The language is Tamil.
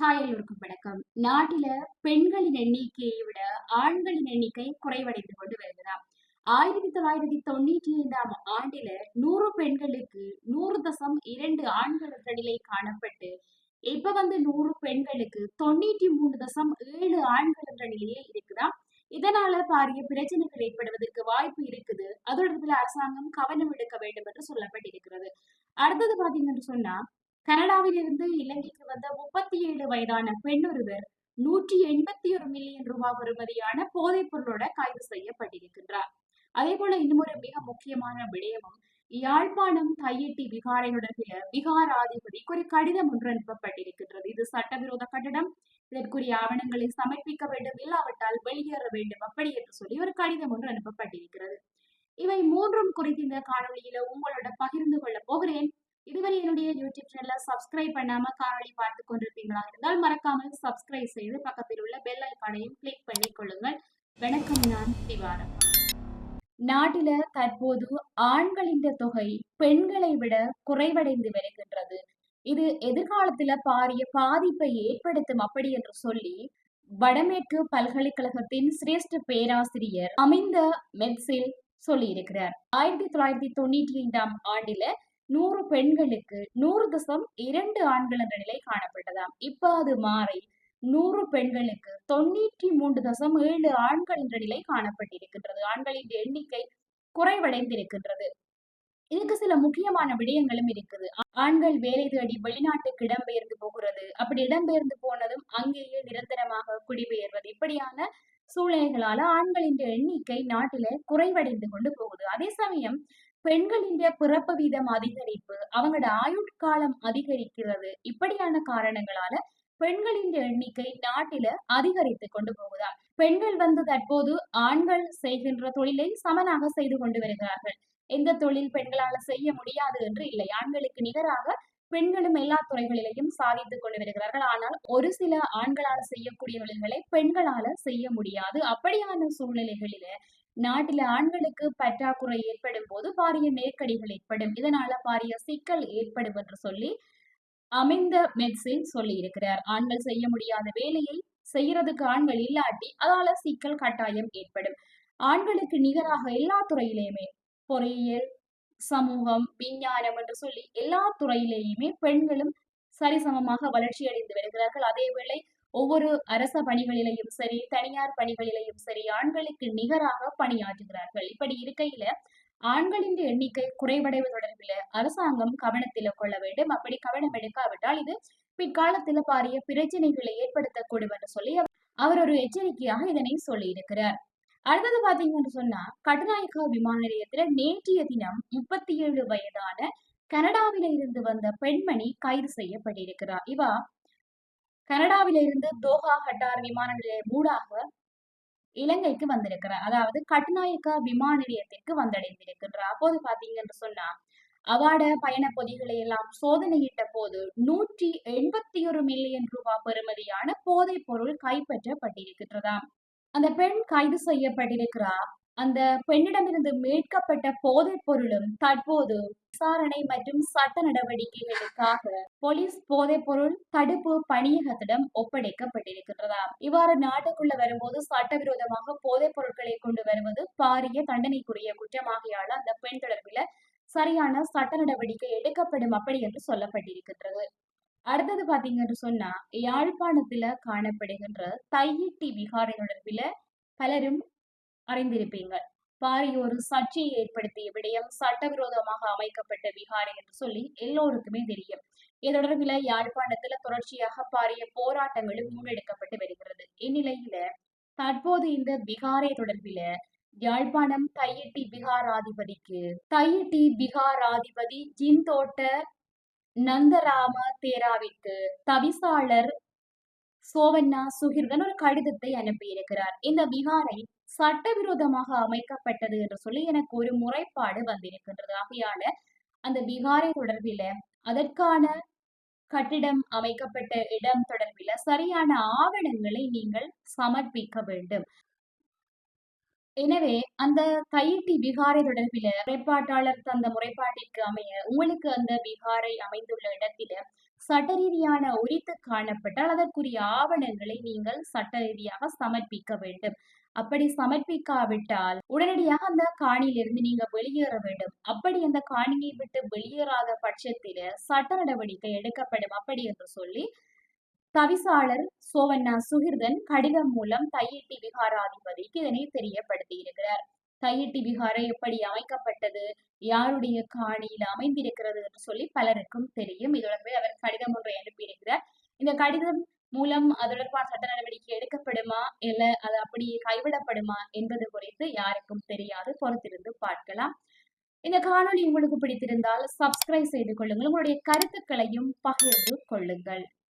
ஹாய் எல்லோருக்கும் வணக்கம் நாட்டில பெண்களின் எண்ணிக்கையை விட ஆண்களின் எண்ணிக்கை குறைவடைந்து கொண்டு வருகிறதாம் ஆயிரத்தி தொள்ளாயிரத்தி தொண்ணூற்றி ஐந்தாம் ஆண்டில நூறு பெண்களுக்கு நூறு தசம் இரண்டு ஆண்கள் நிலை காணப்பட்டு இப்ப வந்து நூறு பெண்களுக்கு தொண்ணூற்றி மூணு தசம் ஏழு ஆண்கள் என்ற நிலையே இருக்குதாம். இதனால பாரிய பிரச்சனைகள் ஏற்படுவதற்கு வாய்ப்பு இருக்குது. அது அரசாங்கம் கவனம் எடுக்க வேண்டும் என்று சொல்லப்பட்டிருக்கிறது. அடுத்தது பாத்தீங்கன்னு சொன்னா கனடாவிலிருந்து இலங்கைக்கு வந்த முப்பத்தி ஏழு வயதான பெண் ஒருவர் நூற்றி எண்பத்தி ஒரு மில்லியன் ரூபாய் பெறுமதியான போதைப் பொருளோட கைது செய்யப்பட்டிருக்கின்றார். அதே போல இன்னொரு மிக முக்கியமான விடயமும் யாழ்ப்பாணம் கையெட்டி விகாரையுடைய விகாராதிபதிக்கு ஒரு கடிதம் ஒன்று அனுப்பப்பட்டிருக்கின்றது. இது சட்டவிரோத கட்டடம். இதற்குரிய ஆவணங்களை சமர்ப்பிக்க வேண்டும் இல்லாவிட்டால் வெளியேற வேண்டும் அப்படி என்று சொல்லி ஒரு கடிதம் ஒன்று அனுப்பப்பட்டிருக்கிறது. இவை மூன்றும் குறித்து இந்த காணொளியில உங்களோட பகிர்ந்து கொள்ள போகிறேன். இதுவரை என்னுடைய யூடியூப் சேனலை சப்ஸ்கிரைப் பண்ணாம காணொலி பார்த்து கொண்டிருப்பீங்களா இருந்தால் மறக்காமல் சப்ஸ்கிரைப் செய்து பக்கத்தில் உள்ள பெல் ஐக்கானையும் கிளிக் பண்ணி கொள்ளுங்கள். வணக்கம் நான் திவாரம் நாட்டில தற்போது ஆண்களின் தொகை பெண்களை விட குறைவடைந்து வருகின்றது. இது எதிர்காலத்துல பாரிய பாதிப்பை ஏற்படுத்தும் அப்படி என்று சொல்லி வடமேற்கு பல்கலைக்கழகத்தின் சிரேஷ்ட பேராசிரியர் அமைந்த மெட்ஸில் சொல்லியிருக்கிறார். ஆயிரத்தி தொள்ளாயிரத்தி தொண்ணூற்றி ஐந்தாம் ஆண்டில நூறு பெண்களுக்கு நூறு தசம் இரண்டு ஆண்கள் என்ற நிலை காணப்பட்டதாம். இப்ப அது மாறி நூறு பெண்களுக்கு தொண்ணூற்றி மூன்று தசம் ஏழு ஆண்கள் என்ற நிலை காணப்பட்டிருக்கின்றது. ஆண்களின் எண்ணிக்கை குறைவடைந்திருக்கின்றது. இதுக்கு சில முக்கியமான விடயங்களும் இருக்குது. ஆண்கள் வேலை தேடி வெளிநாட்டுக்கு இடம்பெயர்ந்து போகிறது. அப்படி இடம்பெயர்ந்து போனதும் அங்கேயே நிரந்தரமாக குடிபெயர்வது. இப்படியான சூழ்நிலைகளால ஆண்களின் எண்ணிக்கை நாட்டில குறைவடைந்து கொண்டு போகுது. அதே சமயம் பெண்களின் பிறப்பு வீதம் அதிகரிப்பு அவங்களோட ஆயுட்காலம் அதிகரிக்கிறது இப்படியான காரணங்களால பெண்களின் எண்ணிக்கை நாட்டில அதிகரித்து கொண்டு போகுதா? பெண்கள் வந்து தற்போது ஆண்கள் செய்கின்ற தொழிலை சமனாக செய்து கொண்டு வருகிறார்கள். எந்த தொழில் பெண்களால செய்ய முடியாது என்று இல்லை. ஆண்களுக்கு நிகராக பெண்களும் எல்லா துறைகளிலையும் சாதித்துக் கொண்டு வருகிறார்கள். ஆனால் ஒரு சில ஆண்களால செய்யக்கூடிய தொழில்களை பெண்களால செய்ய முடியாது. அப்படியான சூழ்நிலைகளில நாட்டில ஆண்களுக்கு பற்றாக்குறை ஏற்படும் போது பாரிய நெருக்கடிகள் ஏற்படும். இதனால பாரிய சிக்கல் ஏற்படும் என்று சொல்லி அமைந்த மெட்ஸில் சொல்லி இருக்கிறார் ஆண்கள் செய்ய முடியாத வேலையை செய்யறதுக்கு ஆண்கள் இல்லாட்டி அதால சிக்கல் கட்டாயம் ஏற்படும். ஆண்களுக்கு நிகராக எல்லா துறையிலையுமே பொறியியல் சமூகம் விஞ்ஞானம் என்று சொல்லி எல்லா துறையிலேயுமே பெண்களும் சரிசமமாக வளர்ச்சி அடைந்து வருகிறார்கள். அதேவேளை ஒவ்வொரு அரச பணிகளிலையும் சரி தனியார் பணிகளிலையும் சரி ஆண்களுக்கு நிகராக பணியாற்றுகிறார்கள். இப்படி இருக்கையில ஆண்களின் எண்ணிக்கை குறைவடைவு தொடர்பில் அரசாங்கம் கவனத்தில் கொள்ள வேண்டும். அப்படி கவனம் எடுக்காவிட்டால் இது பிற்காலத்தில் பாரிய பிரச்சனைகளை ஏற்படுத்தக்கூடும் என்று சொல்லி அவர் ஒரு எச்சரிக்கையாக இதனை சொல்லியிருக்கிறார். அடுத்தது பாத்தீங்கன்னு சொன்னா கட்டுநாயக்கா விமான நிலையத்துல நேற்றைய தினம் முப்பத்தி ஏழு வயதான கனடாவில இருந்து வந்த பெண்மணி கைது செய்யப்பட்டிருக்கிறார். இவா கனடாவிலிருந்து தோஹா ஹட்டார் விமான நிலையம் ஊடாக இலங்கைக்கு வந்திருக்கிறார். அதாவது கட்டுநாயக்கா விமான நிலையத்திற்கு வந்தடைந்திருக்கின்றார். அப்போது பாத்தீங்கன்னு சொன்னா அவாட பயண பொதிகளை எல்லாம் சோதனையிட்ட போது நூற்றி எண்பத்தி ஒரு மில்லியன் ரூபாய் பெறுமதியான போதைப் பொருள் கைப்பற்றப்பட்டிருக்கின்றதாம். அந்த பெண் கைது செய்யப்பட்டிருக்கிறார். அந்த பெண்ணிடமிருந்து மீட்கப்பட்ட போதைப் பொருளும் தற்போது விசாரணை மற்றும் சட்ட நடவடிக்கைகளுக்காக போலீஸ் போதைப் பொருள் தடுப்பு பணியகத்திடம் ஒப்படைக்கப்பட்டிருக்கின்றதாம். இவ்வாறு நாட்டுக்குள்ள வரும்போது சட்டவிரோதமாக போதைப் பொருட்களை கொண்டு வருவது பாரிய தண்டனைக்குரிய குற்றமாகியால் அந்த பெண் தொடர்பில் சரியான சட்ட நடவடிக்கை எடுக்கப்படும் அப்படி என்று சொல்லப்பட்டிருக்கின்றது. அடுத்தது பாத்தீங்கன்னு சொன்னா யாழ்ப்பாணத்துல காணப்படுகின்ற தையிட்டி விகாரை தொடர்பில பலரும் அறிந்திருப்பீங்க. பாரிய ஒரு சர்ச்சையை ஏற்படுத்திய விடயம் சட்டவிரோதமாக அமைக்கப்பட்ட விகாரை என்று சொல்லி எல்லோருக்குமே தெரியும். இது தொடர்பில் யாழ்ப்பாணத்துல தொடர்ச்சியாக பாரிய போராட்டங்களும் முன்னெடுக்கப்பட்டு வருகிறது. இந்நிலையில தற்போது இந்த விகாரை தொடர்பில யாழ்ப்பாணம் தையிட்டி விகாராதிபதிக்கு தையிட்டி விகாராதிபதி ஜின்தோட்ட நந்தராம தேராவிற்கு தவிசாளர் சோவண்ணா சுகிர்தன் ஒரு கடிதத்தை அனுப்பியிருக்கிறார். இந்த விகாரை சட்டவிரோதமாக அமைக்கப்பட்டது என்று சொல்லி எனக்கு ஒரு முறைப்பாடு வந்திருக்கின்றது. ஆகையால அந்த விகாரை தொடர்பில அதற்கான கட்டிடம் அமைக்கப்பட்ட இடம் தொடர்பில சரியான ஆவணங்களை நீங்கள் சமர்ப்பிக்க வேண்டும். எனவே அந்த கையிட்டி விகாரை தொடர்பில முறைப்பாட்டாளர் தந்த முறைப்பாட்டிற்கு அமைய உங்களுக்கு அந்த விகாரை அமைந்துள்ள இடத்தில சட்ட ரீதியான உரித்து காணப்பட்டால் அதற்குரிய ஆவணங்களை நீங்கள் சட்ட ரீதியாக சமர்ப்பிக்க வேண்டும். அப்படி சமர்ப்பிக்காவிட்டால் உடனடியாக அந்த காணியிலிருந்து நீங்க வெளியேற வேண்டும். அப்படி அந்த காணியை விட்டு வெளியேறாத பட்சத்தில சட்ட நடவடிக்கை எடுக்கப்படும். அப்படி என்று சொல்லி தவிசாளர் சோவண்ணா சுகிர்தன் கடிதம் மூலம் தையிட்டி விகாராதிபதிக்கு இதனை தெரியப்படுத்தி இருக்கிறார் கையிட்டி விகாரை எப்படி அமைக்கப்பட்டது? யாருடைய காணியில் அமைந்திருக்கிறது என்று சொல்லி பலருக்கும் தெரியும். இதோடவே அவர் கடிதம் ஒன்றை அனுப்பியிருக்கிறார். இந்த கடிதம் மூலம் அது தொடர்பான சட்ட நடவடிக்கை எடுக்கப்படுமா? இல்ல அது அப்படியே கைவிடப்படுமா? என்பது குறித்து யாருக்கும் தெரியாது. பொறுத்திருந்து பார்க்கலாம். இந்த காணொளி உங்களுக்கு பிடித்திருந்தால் சப்ஸ்கிரைப் செய்து கொள்ளுங்கள். உங்களுடைய கருத்துக்களையும் பகிர்ந்து கொள்ளுங்கள்.